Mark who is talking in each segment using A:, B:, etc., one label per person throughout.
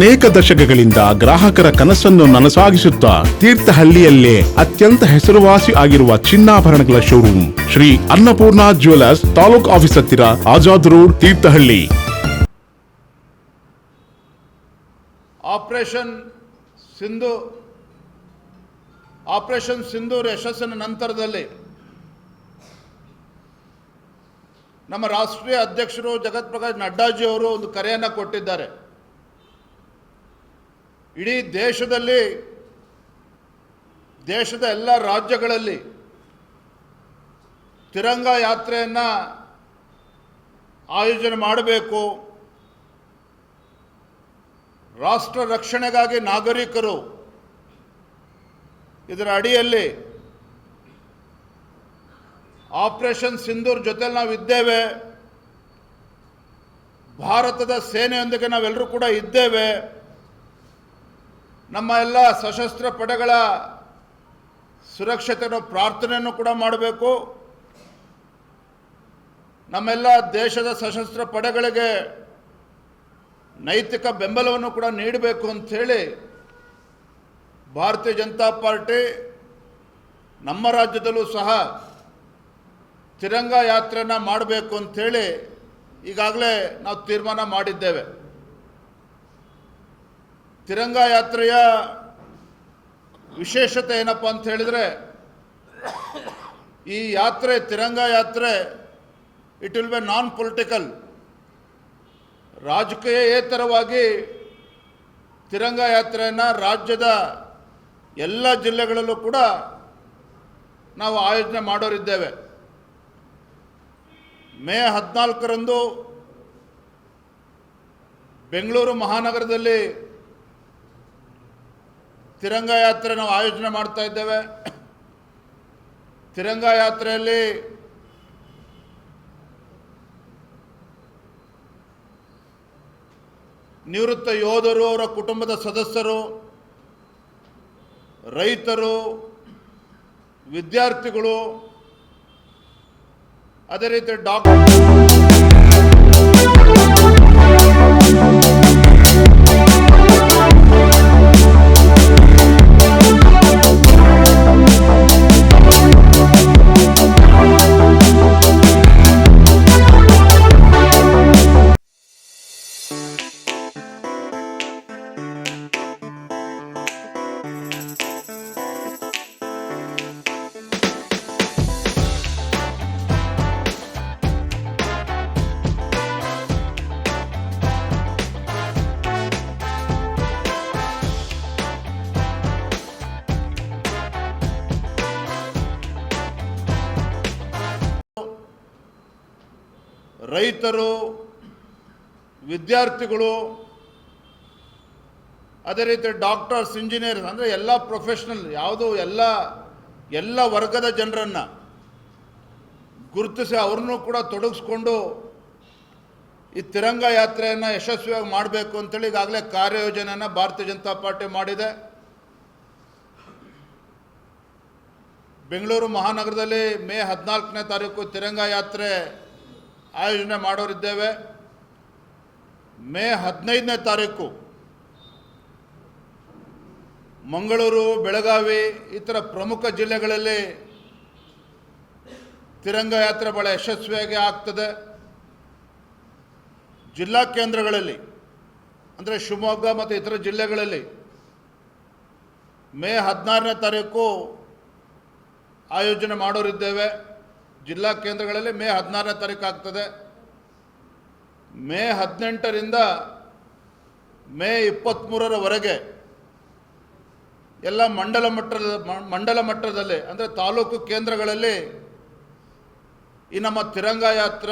A: ಅನೇಕ ದಶಕಗಳಿಂದ ಗ್ರಾಹಕರ ಕನಸನ್ನು ನನಸಾಗಿಸುತ್ತಾ ತೀರ್ಥಹಳ್ಳಿಯಲ್ಲೇ ಅತ್ಯಂತ ಹೆಸರುವಾಸಿ ಆಗಿರುವ ಚಿನ್ನಾಭರಣಗಳ showroom Shri Annapurna jewellers taluk office ಹತ್ತಿರ Azad road, Thirthahalli.
B: Operation Sindhu, operation Sindoor ಯಶಸ್ಸಿನ ನಂತರದಲ್ಲಿ ನಮ್ಮ ರಾಷ್ಟ್ರೀಯ ಅಧ್ಯಕ್ಷರು ಜಗತ್ ಪ್ರಕಾಶ್ ನಡ್ಡಾಜಿ ಅವರು ಒಂದು ಕರೆಯನ್ನು ಕೊಟ್ಟಿದ್ದಾರೆ. ಇಡೀ ದೇಶದಲ್ಲಿ, ದೇಶದ ಎಲ್ಲ ರಾಜ್ಯಗಳಲ್ಲಿ ತಿರಂಗ ಯಾತ್ರೆಯನ್ನು ಆಯೋಜನೆ ಮಾಡಬೇಕು. ರಾಷ್ಟ್ರ ರಕ್ಷಣೆಗಾಗಿ ನಾಗರಿಕರು ಇದರ ಅಡಿಯಲ್ಲಿ ಆಪರೇಷನ್ ಸಿಂಧೂರ್ ಜೊತೆಲಿ ನಾವು ಇದ್ದೇವೆ. ಭಾರತದ ಸೇನೆಯೊಂದಿಗೆ ನಾವೆಲ್ಲರೂ ಕೂಡ ಇದ್ದೇವೆ. ನಮ್ಮ ಎಲ್ಲ ಸಶಸ್ತ್ರ ಪಡೆಗಳ ಸುರಕ್ಷತೆಯನ್ನು ಪ್ರಾರ್ಥನೆಯನ್ನು ಕೂಡ ಮಾಡಬೇಕು. ನಮ್ಮೆಲ್ಲ ದೇಶದ ಸಶಸ್ತ್ರ ಪಡೆಗಳಿಗೆ ನೈತಿಕ ಬೆಂಬಲವನ್ನು ಕೂಡ ನೀಡಬೇಕು ಅಂಥೇಳಿ ಭಾರತೀಯ ಜನತಾ ಪಾರ್ಟಿ ನಮ್ಮ ರಾಜ್ಯದಲ್ಲೂ ಸಹ ತಿರಂಗ ಯಾತ್ರೆಯನ್ನು ಮಾಡಬೇಕು ಅಂಥೇಳಿ ಈಗಾಗಲೇ ನಾವು ತೀರ್ಮಾನ ಮಾಡಿದ್ದೇವೆ. ತಿರಂಗ ಯಾತ್ರೆಯ ವಿಶೇಷತೆ ಏನಪ್ಪ ಅಂತ ಹೇಳಿದರೆ, ಈ ಯಾತ್ರೆ, ತಿರಂಗ ಯಾತ್ರೆ it will be non political ರಾಜಕೀಯೇತರವಾಗಿ Tiranga ಯಾತ್ರೆಯನ್ನು ರಾಜ್ಯದ ಎಲ್ಲ ಜಿಲ್ಲೆಗಳಲ್ಲೂ ಕೂಡ ನಾವು ಆಯೋಜನೆ ಮಾಡೋರಿದ್ದೇವೆ. ಮೇ ಹದಿನಾಲ್ಕರಂದು ಬೆಂಗಳೂರು ಮಹಾನಗರದಲ್ಲಿ ತಿರಂಗ ಯಾತ್ರೆ ನಾವು ಆಯೋಜನೆ ಮಾಡ್ತಾ ಇದ್ದೇವೆ. ತಿರಂಗ ಯಾತ್ರೆಯಲ್ಲಿ ನಿವೃತ್ತ ಯೋಧರು, ಅವರ ಕುಟುಂಬದ ಸದಸ್ಯರು, ರೈತರು, ವಿದ್ಯಾರ್ಥಿಗಳು, ಅದೇ ರೀತಿ ಡಾಕ್ಟರ್ ರೈತರು, ವಿದ್ಯಾರ್ಥಿಗಳು, ಅದೇ ರೀತಿ ಡಾಕ್ಟರ್ಸ್, ಇಂಜಿನಿಯರ್ಸ್, ಅಂದರೆ ಎಲ್ಲ ಪ್ರೊಫೆಷ್ನಲ್, ಯಾವುದು ಎಲ್ಲ ಎಲ್ಲ ವರ್ಗದ ಜನರನ್ನು ಗುರುತಿಸಿ ಅವ್ರನ್ನೂ ಕೂಡ ತೊಡಗಿಸ್ಕೊಂಡು ಈ ತಿರಂಗ ಯಾತ್ರೆಯನ್ನು ಯಶಸ್ವಿಯಾಗಿ ಮಾಡಬೇಕು ಅಂತೇಳಿ ಈಗಾಗಲೇ ಕಾರ್ಯಯೋಜನೆಯನ್ನು ಭಾರತೀಯ ಜನತಾ ಪಾರ್ಟಿ ಮಾಡಿದೆ. ಬೆಂಗಳೂರು ಮಹಾನಗರದಲ್ಲಿ ಮೇ ಹದಿನಾಲ್ಕನೇ ತಾರೀಕು ತಿರಂಗ ಯಾತ್ರೆ ಆಯೋಜನೆ ಮಾಡೋರಿದ್ದೇವೆ. ಮೇ ಹದಿನೈದನೇ ತಾರೀಕು ಮಂಗಳೂರು, ಬೆಳಗಾವಿ, ಇತರ ಪ್ರಮುಖ ಜಿಲ್ಲೆಗಳಲ್ಲಿ ತಿರಂಗ ಯಾತ್ರೆ ಭಾಳ ಯಶಸ್ವಿಯಾಗಿ ಆಗ್ತದೆ. ಜಿಲ್ಲಾ ಕೇಂದ್ರಗಳಲ್ಲಿ, ಅಂದರೆ ಶಿವಮೊಗ್ಗ ಮತ್ತು ಇತರ ಜಿಲ್ಲೆಗಳಲ್ಲಿ ಮೇ ಹದಿನಾರನೇ ತಾರೀಕು ಆಯೋಜನೆ ಮಾಡೋರಿದ್ದೇವೆ. ಜಿಲ್ಲಾ ಕೇಂದ್ರಗಳಲ್ಲಿ ಮೇ ಹದಿನಾರನೇ ತಾರೀಕು ಆಗ್ತದೆ. ಮೇ ಹದಿನೆಂಟರಿಂದ ಮೇ ಇಪ್ಪತ್ತ್ಮೂರರವರೆಗೆ ಎಲ್ಲ ಮಂಡಲ ಮಟ್ಟದ, ಮಂಡಲ ಮಟ್ಟದಲ್ಲಿ, ಅಂದರೆ ತಾಲೂಕು ಕೇಂದ್ರಗಳಲ್ಲಿ ಈ ನಮ್ಮ ತಿರಂಗ ಯಾತ್ರ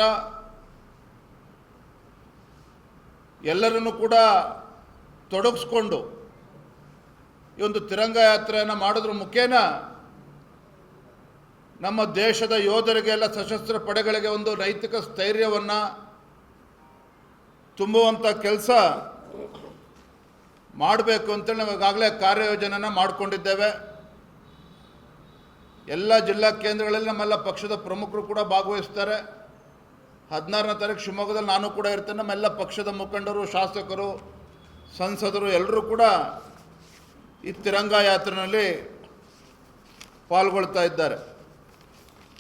B: ಎಲ್ಲರನ್ನು ಕೂಡ ತೊಡಗಿಸ್ಕೊಂಡು ಈ ಒಂದು ತಿರಂಗ ಯಾತ್ರೆಯನ್ನು ಮಾಡಿದ್ರ ಮುಖೇನ ನಮ್ಮ ದೇಶದ ಯೋಧರಿಗೆ ಎಲ್ಲ ಸಶಸ್ತ್ರ ಪಡೆಗಳಿಗೆ ಒಂದು ನೈತಿಕ ಸ್ಥೈರ್ಯವನ್ನು ತುಂಬುವಂಥ ಕೆಲಸ ಮಾಡಬೇಕು ಅಂತೇಳಿ ನಾವು ಈಗಾಗಲೇ ಕಾರ್ಯಯೋಜನೆಯನ್ನು ಮಾಡಿಕೊಂಡಿದ್ದೇವೆ. ಎಲ್ಲ ಜಿಲ್ಲಾ ಕೇಂದ್ರಗಳಲ್ಲಿ ನಮ್ಮೆಲ್ಲ ಪಕ್ಷದ ಪ್ರಮುಖರು ಕೂಡ ಭಾಗವಹಿಸ್ತಾರೆ. ಹದಿನಾರನೇ ತಾರೀಕು ಶಿವಮೊಗ್ಗದಲ್ಲಿ ನಾನು ಕೂಡ ಇರ್ತೇನೆ. ನಮ್ಮೆಲ್ಲ ಪಕ್ಷದ ಮುಖಂಡರು, ಶಾಸಕರು, ಸಂಸದರು ಎಲ್ಲರೂ ಕೂಡ ಈ ತಿರಂಗ ಯಾತ್ರೆಯಲ್ಲಿ ಪಾಲ್ಗೊಳ್ತಾ ಇದ್ದಾರೆ.